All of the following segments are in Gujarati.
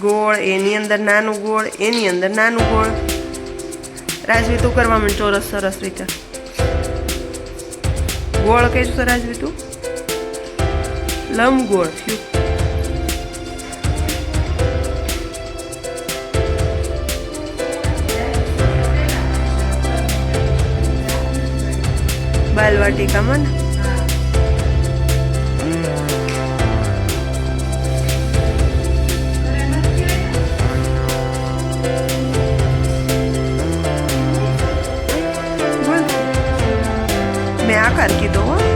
ગોળ, એની અંદર નાનું ગોળ, એની અંદર નાનું ગોળ. રાજવી તું કરવા માંડ ચોરસ, સરસ રીતે. ગોળ કઈ તો રાજવી તું લંબગોળ થયું બાલવાટિકામાં ને? આકાર કીધો હો.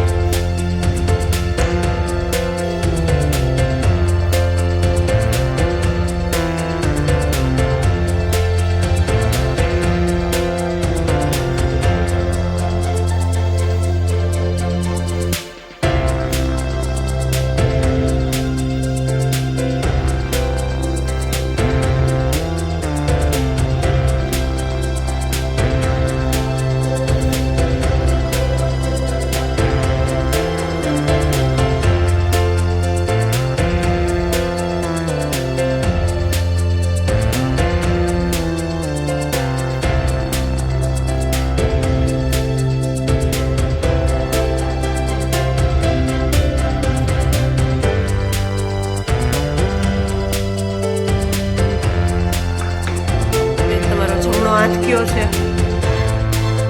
કયો છે?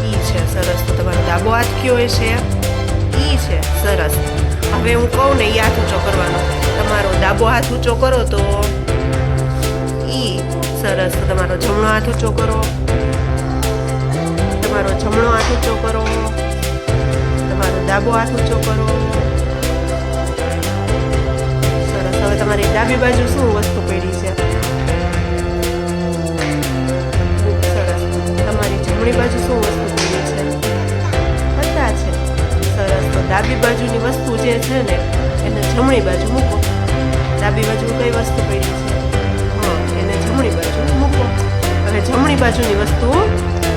ઈ છે, સરસ. તો તમારો ડાબો હાથ કયો છે? ઈ છે, સરસ. હવે હું કહું ને, ઈ હાથ ઊંચો કરવાનો. તમારો ડાબો હાથ ઊંચો કરો તો ઈ સરસ. તો તમારો જમણો હાથ ઊંચો કરો. તમારો જમણો હાથ ઊંચો કરો. તમારો ડાબો હાથ ઊંચો કરો. સરસ. હવે તમારી ડાબી બાજુ શું વસ્તુ પડી છે? જમણી બાજુ શું વસ્તુ પડી છે? બધા છે. સરસ. તો ડાબી બાજુની વસ્તુ જે છે ને, એને જમણી બાજુ મૂકો. ડાબી બાજુ કઈ વસ્તુ પડી છે? એને જમણી બાજુ મૂકો. હવે જમણી બાજુની વસ્તુ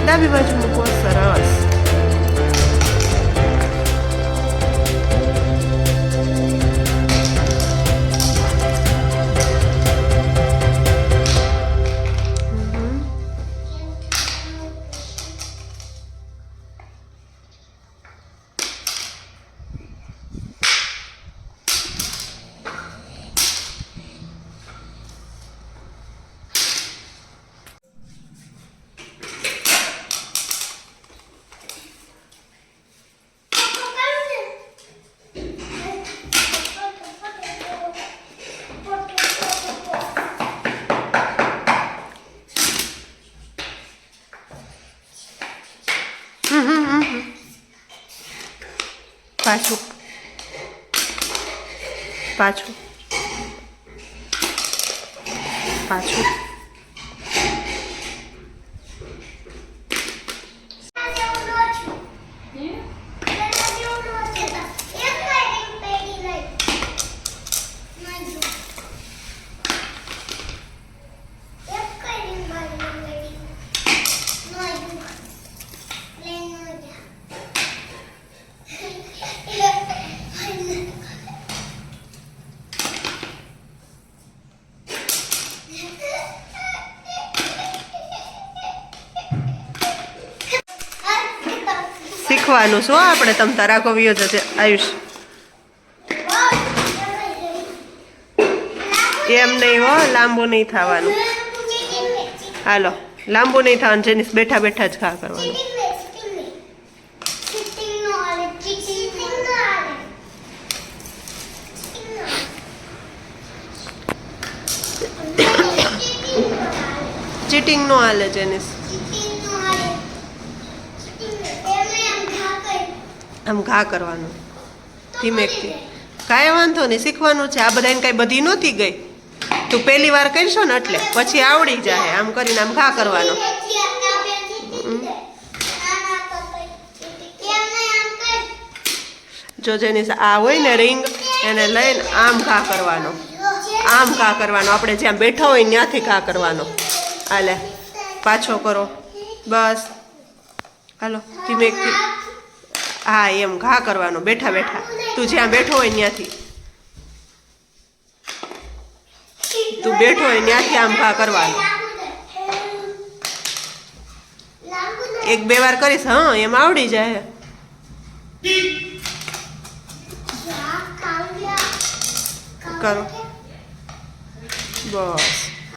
ડાબી બાજુ મૂકો. સરસ. પાછું. પાછું. પાછું. શીખવાનું શું આપણે તમ તારા કવિઓ જશે આયુષ. એમ નહીં હો, લાંબુ નહીં થવાનું. હાલો, લાંબુ નહીં થવાનું જેની બેઠા બેઠા જ ખા કરવાનું. ચીટિંગ નો હાલે, જેનિસ. આમ ઘા કરવાનું. ધીમેકથી કાંઈ વાંધો નહીં, શીખવાનું છે. આ બધાને કાંઈ બધી નહોતી ગઈ. તું પહેલી વાર કરશો ને એટલે પછી આવડી જાય આમ કરીને આમ ઘા કરવાનો. જો જેની આ હોય ને રિંગ, એને લઈને આમ ઘા કરવાનો. આમ ઘા કરવાનો. આપણે જ્યાં બેઠા હોય ત્યાંથી ઘા કરવાનો. હાલે. પાછો કરો. બસ. હાલો. ધીમેકથી હા એમ ઘા કરવાનો બેઠા બેઠા. તું જ્યાં બેઠો હોય ત્યાંથી તું બેઠો હોય ત્યાંથી આમ ઘા કરવાનો. એક બે વાર કરીશ હા એમ આવડી જાય. કરો. બસ.